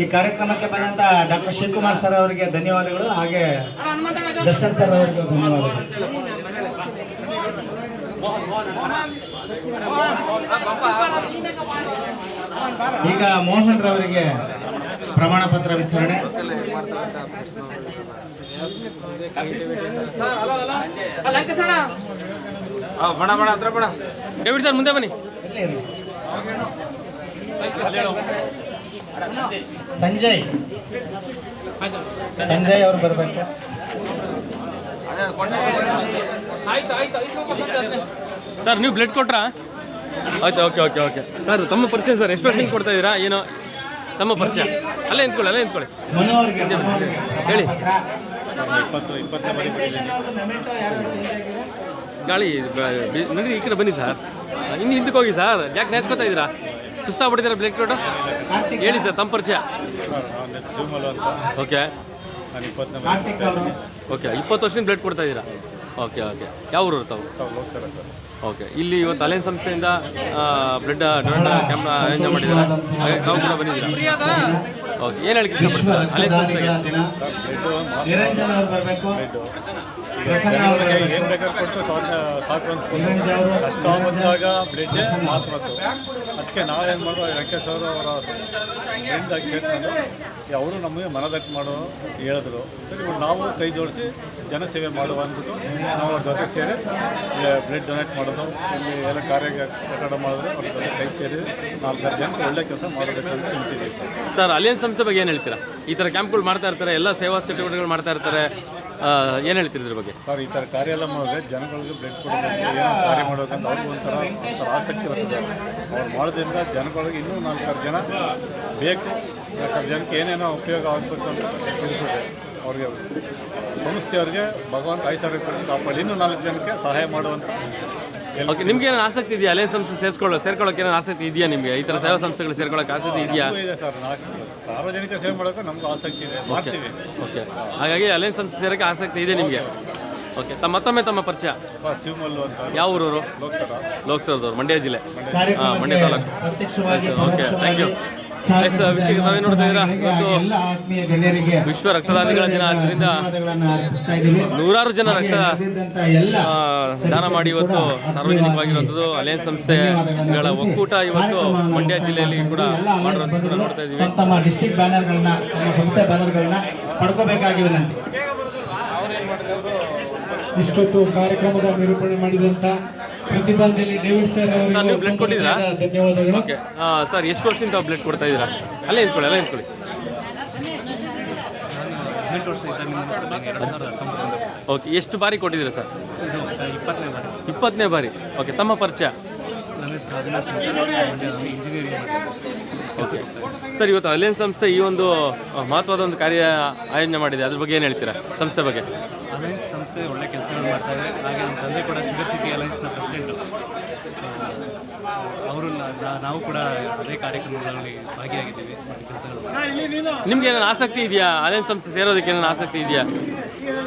ಈ ಕಾರ್ಯಕ್ರಮಕ್ಕೆ ಬಂದಂತ ಡಾಕ್ಟರ್ ಶಿವಕುಮಾರ್ ಸರ್ ಅವರಿಗೆ ಧನ್ಯವಾದಗಳು ಹಾಗೆ ದರ್ಶನ್ ಸರ್ ಅವರಿಗೆ ಧನ್ಯವಾದಗಳು. ಈಗ ಮೋಹನ್ ರವರಿಗೆ ಪ್ರಮಾಣ ಪತ್ರ ವಿತರಣೆ. ಬಣ ಬಣ ಹತ್ರ ಬಣ. ಡೇವಿಡ್ ಸರ್ ಮುಂದೆ ಬನ್ನಿ. ಸಂಜಯ್. ಸಂಜಯ್ ಅವ್ರು ಬರ್ಬೇಕು. ಸರ್ ನೀವು ಬ್ಲಡ್ ಕೊಟ್ರಾ? ಆಯ್ತು ಓಕೆ ಓಕೆ ಓಕೆ. ಸರ್ ತಮ್ಮ ಪರಿಚಯ ಸರ್ ಎಷ್ಟು ವರ್ಷದಿಂದ ಕೊಡ್ತಾ ಇದೀರಾ ಏನೋ? ತಮ್ಮ ಪರಿಚಯ. ಅಲ್ಲೇ ನಿಂತ್ಕೊಳ್ಳಿ ಅಲ್ಲೇ ನಿಂತ್ಕೊಳ್ಳಿ. ಹೇಳಿ. ಗಾಳಿ ನೋಡಿ ಈ ಕಡೆ ಬನ್ನಿ ಸರ್. ಇನ್ನು ಹಿಂದಕ್ಕೆ ಹೋಗಿ ಸರ್. ಯಾಕೆ ನೆಚ್ಕೋತಾ ಇದ್ದೀರಾ? ಸುಸ್ತಾಗ್ಬಿಟ್ಟಿದ್ದೀರಾ ಬ್ಲಡ್ ರೋಡು ಹೇಳಿ ಸರ್, ತಮ್ಮ ಪರಿಚಯ. ಓಕೆ ಓಕೆ ಇಪ್ಪತ್ತು ವರ್ಷದಿಂದ ಬ್ಲಡ್ ಕೊಡ್ತಾ ಇದ್ದೀರಾ? ಓಕೆ ಓಕೆ ಯಾವ ಊರು ತಾವು? ಓಕೆ ಇಲ್ಲಿ ಇವತ್ತು ಅಲೈನ್ ಸಂಸ್ಥೆಯಿಂದ ಬ್ಲಡ್ ಡೊನೇಟ್ ಕ್ಯಾಂಪ್ ಅರೇಂಜ್ ಮಾಡಿದ್ದಾರೆ. ನಾವು ಕೂಡ ಬಂದಿದ್ದೀರಾ? ಓಕೆ ಏನು ಹೇಳಕ್ಕೆ ಇಷ್ಟಪಡ್ತಾರೆ? ಅಲೈನ್ ದಿನ. ನಿರಂಜನ್ ಅವರು ಬರಬೇಕು. ಪ್ರಸನ್ನ ಅವರು ಜನಗಳಿಗೆ ಏನು ಬೇಕಾದ್ರೂ ಕೊಟ್ಟು ಅವರು ಕಷ್ಟ ಬಂದಾಗ ಬ್ಲಡ್ ಮಾತ್ರ ಅದಕ್ಕೆ ನಾವೇನು ಮಾಡೋ ವೆಂಕಟೇಶ್ ಅವರು ಅವರ ಅವರು ನಮಗೆ ಮನದಟ್ಟು ಮಾಡೋ ಹೇಳಿದ್ರು. ಸರಿ ಇವಾಗ ನಾವು ಕೈ ಜೋಡಿಸಿ ಜನಸೇವೆ ಮಾಡುವ ಅಂದ್ಬಿಟ್ಟು ನಾವು ಅವ್ರ ಜೊತೆ ಸೇರಿ ಬ್ಲಡ್ ಡೊನೇಟ್ ಮಾಡೋದು. ಇಲ್ಲಿ ಎಲ್ಲ ಕಾರ್ಯ ಕಟ್ಟಡ ಮಾಡಿದ್ರೆ ಅವ್ರ ಜೊತೆ ಕೈ ಸೇರಿ ನಾಲ್ಕು ಜನಕ್ಕೆ ಒಳ್ಳೆ ಕೆಲಸ ಮಾಡಬೇಕಂತ ನಿಂತಿದ್ದೀವಿ. ಸರ್ ಸರ್ ಅಲಿಯನ್ ಸಂಸ್ಥೆ ಬಗ್ಗೆ ಏನು ಹೇಳ್ತೀರಾ? ಈ ಥರ ಕ್ಯಾಂಪ್ಗಳು ಮಾಡ್ತಾ ಇರ್ತಾರೆ, ಎಲ್ಲ ಸೇವಾ ಚಟುವಟಿಕೆಗಳು ಮಾಡ್ತಾ ಇರ್ತಾರೆ. ಏನು ಹೇಳ್ತೀರಿ ಇದ್ರ ಬಗ್ಗೆ? ಸರ್, ಈ ಥರ ಕಾರ್ಯ ಎಲ್ಲ ಮಾಡಿದ್ರೆ ಜನಗಳಿಗೆ ಬ್ಲಡ್ ಕೊಡಬೇಕು ಕಾರ್ಯ ಮಾಡಬೇಕಂತ ಅವ್ರಿಗೆ ಒಂಥರ ಒಂಥರ ಆಸಕ್ತಿ ಇರ್ತದೆ ಅವ್ರು ಮಾಡೋದ್ರಿಂದ ಜನಗಳಿಗೆ ಇನ್ನೂ ನಾಲ್ಕಾರು ಜನ ಬೇಕು. ನಾಲ್ಕಾರು ಜನಕ್ಕೆ ಏನೇನೋ ಉಪಯೋಗ ಆಗಬೇಕು ಅಂತ ಇರ್ತದೆ ಅವ್ರಿಗೆ ಸಂಸ್ಥೆಯವ್ರಿಗೆ ಭಗವಂತ ಐಶ್ವರ್ಯ ಕಾಪಾಡಿ. ಇನ್ನೂ ನಾಲ್ಕು ಜನಕ್ಕೆ ಸಹಾಯ ಮಾಡುವಂಥ ಓಕೆ ನಿಮ್ಗೆ ಏನೋ ಆಸಕ್ತಿ ಇದೆಯಾ? ಅಲೆ ಸಂಸ್ಥೆ ಸೇರ್ಕೊಳ್ಳೋ ಸೇರ್ಕೊಳ್ಳೋಕೆ ಏನೋ ಆಸಕ್ತಿ ಇದೆಯಾ ನಿಮಗೆ? ಈ ಥರ ಸೇವಾ ಸಂಸ್ಥೆಗಳು ಸೇರ್ಕೊಳ್ಳೋಕೆ ಆಸಕ್ತಿ ಇದೆಯಾ? ಇದೆ ಸರ್ ನಾಲ್ಕು ಸಾರ್ವಜನಿಕ ಸೇವೆ ಮಾಡೋಕೆ ನಮ್ಗೆ ಆಸಕ್ತಿ ಇದೆ. ಮಾಡ್ತೀವಿ. ಓಕೆ ಹಾಗಾಗಿ ಅಲೆ ಸಂಸ್ಥೆ ಸೇರೋಕೆ ಆಸಕ್ತಿ ಇದೆ ನಿಮಗೆ? ಓಕೆ ತಮ್ಮ ಮತ್ತೊಮ್ಮೆ ತಮ್ಮ ಪರಿಚಯ. ಅಂತ. ಯಾವ ಊರವರು? ಲೋಕಸಭಾ. ಲೋಕಸಭಾದವ್ರು ಮಂಡ್ಯ ಜಿಲ್ಲೆ. ಮಂಡ್ಯ ಕಾರ್ಯಕ್ರಮಕ್ಕೆ ತಾಲೂಕು. ಓಕೆ ಥ್ಯಾಂಕ್ ಯು ವೀಕ್ಷಕ ತಾವೇ ನೋಡ್ತಾ ಇದ್ದೀರಾ? ಇವತ್ತು ವಿಶ್ವ ರಕ್ತದಾನಿಗಳ ದಿನ ಆದ್ದರಿಂದ ಇದ್ದೀವಿ. ನೂರಾರು ಜನ ರಕ್ತ ದಾನ ಮಾಡಿ ಇವತ್ತು ಸಾರ್ವಜನಿಕವಾಗಿರುವಂಥದ್ದು ಅಲಯನ್ಸ್ ಸಂಸ್ಥೆಗಳ ಒಕ್ಕೂಟ ಇವತ್ತು ಮಂಡ್ಯ ಜಿಲ್ಲೆಯಲ್ಲಿ ಕೂಡ ಮಾಡಿರುವಂಥದ್ದು ನೋಡ್ತಾ ಇದ್ದೀವಿ. ತಮ್ಮ ಡಿಸ್ಟಿಕ್ ಬ್ಯಾನರ್ಗಳನ್ನ ತಮ್ಮ ಸಂಸ್ಥೆ ಬ್ಯಾನರ್ಗಳನ್ನ ಪಡ್ಕೋಬೇಕಾಗಿ ವಿನಂತಿ ಇಷ್ಟೊತ್ತು ಕಾರ್ಯಕ್ರಮದ ನಿರೂಪಣೆ ಮಾಡಿದಂತ ಪ್ರತಿಭಾಂಜಲಿ ಡೇವಿಡ್ ಸರ್ ಸರ್, ನೀವು ಬ್ಲಡ್ ಕೊಟ್ಟಿದ್ದೀರಾ? ಧನ್ಯವಾದಗಳು. ಓಕೆ ಸರ್ ಎಷ್ಟು ವರ್ಷದಿಂದ ಬ್ಲಡ್ ಕೊಡ್ತಾ ಇದ್ದೀರಾ? ಅಲ್ಲೇ ಇದ್ಕೊಳ್ಳಿ ಅಲ್ಲೇ ನಿಂತ್ಕೊಳ್ಳಿ. ಓಕೆ ಎಷ್ಟು ಬಾರಿ ಕೊಟ್ಟಿದ್ದೀರಾ ಸರ್ ಇಪ್ಪತ್ತನೇ ಬಾರಿ. ಓಕೆ ತಮ್ಮ ಪರಿಚಯ? ಓಕೆ ಸರ್ ಇವತ್ತು ಅಲಿಯನ್ಸ್ ಸಂಸ್ಥೆ ಈ ಒಂದು ಮಹತ್ವದ ಒಂದು ಕಾರ್ಯ ಆಯೋಜನೆ ಮಾಡಿದೆ. ಅದ್ರ ಬಗ್ಗೆ ಏನು ಹೇಳ್ತೀರಾ ಸಂಸ್ಥೆ ಬಗ್ಗೆ? ಅಲಯನ್ಸ್ ಸಂಸ್ಥೆ ಒಳ್ಳೆ ಕೆಲಸಗಳು ಇದೆ ಹಾಗೆ ನಮ್ಮ ತಂದೆ ಕೂಡ ಶುಗರ್ ಸಿಟಿ ಅಲೈನ್ಸ್ನ ಪ್ರೆಸಿಡೆಂಟು ಅವರು ನಾವು ಕೂಡ ಅದೇ ಕಾರ್ಯಕ್ರಮಗಳಲ್ಲಿ ಭಾಗಿಯಾಗಿದ್ದೀವಿ. ಕೆಲಸಗಳು ನಿಮ್ಗೆ ಏನಾದ್ರು ಆಸಕ್ತಿ ಇದೆಯಾ? ಅಲೈನ್ಸ್ ಸಂಸ್ಥೆ ಸೇರೋದಕ್ಕೆ ಏನಾದ್ರು ಆಸಕ್ತಿ ಇದೆಯಾ?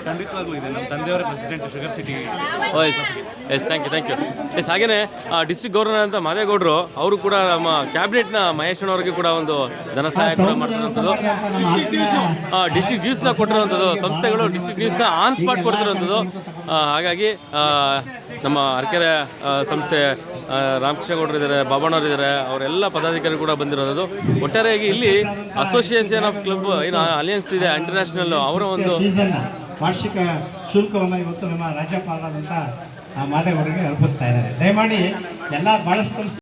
ಖಂಡಿತವಾಗ್ಲೂ ಇದೆ. ನಮ್ಮ ತಂದೆಯವರ president sugar city yes thank you thank you yes ಹಾಗೇನೆ ಡಿಸ್ಟ್ರಿಕ್ಟ್ ಗವರ್ನರ್ ಅಂತ ಮಾದೇಗೌಡರು ಅವರು ಕೂಡ ನಮ್ಮ ಕ್ಯಾಬಿನೆಟ್ನ ಮಹೇಶ್ವರವ್ರಿಗೆ ಕೂಡ ಒಂದು ಧನ ಸಹಾಯ ಕೂಡ ಮಾಡ್ತಿರುವಂಥದ್ದು. ಡಿಸ್ಟ್ರಿಕ್ಟ್ ನ್ಯೂಸ್ನ ಕೊಟ್ಟಿರುವಂಥದ್ದು ಸಂಸ್ಥೆಗಳು ಡಿಸ್ಟ್ರಿಕ್ಟ್ ನ್ಯೂಸ್ನ ಆನ್ ಸ್ಪಾಟ್ ಕೊಡ್ತಿರುವಂಥದ್ದು. ಹಾಗಾಗಿ ನಮ್ಮ ಅರ್ಕೆರೆ ಸಂಸ್ಥೆ ಆ, ರಾಮಕೃಷ್ಣ ಗೌಡರು ಇದ್ದಾರೆ ಬಾಬಣ್ಣವ್ರು ಇದ್ದಾರೆ ಅವರೆಲ್ಲ ಪದಾಧಿಕಾರಿ ಕೂಡ ಬಂದಿರೋದು ಒಟ್ಟಾರೆಯಾಗಿ ಇಲ್ಲಿ ಅಸೋಸಿಯೇಷನ್ ಆಫ್ ಕ್ಲಬ್ ಏನು ಅಲಿಯನ್ಸ್ ಇದೆ ಇಂಟರ್ನ್ಯಾಷನಲ್ ಅವರ ಒಂದು ವಾರ್ಷಿಕ ಶುಲ್ಕವನ್ನು ಇವತ್ತು ನಮ್ಮ ರಾಜ್ಯಪಾಲರಾದಂಥ ಮಾದೇವರಿಗೆ ಅರ್ಪಿಸ್ತಾ ಇದ್ದಾರೆ. ದಯಮಾಡಿ ಎಲ್ಲ ಬಹಳಷ್ಟು ಸಂಸ್ಥೆ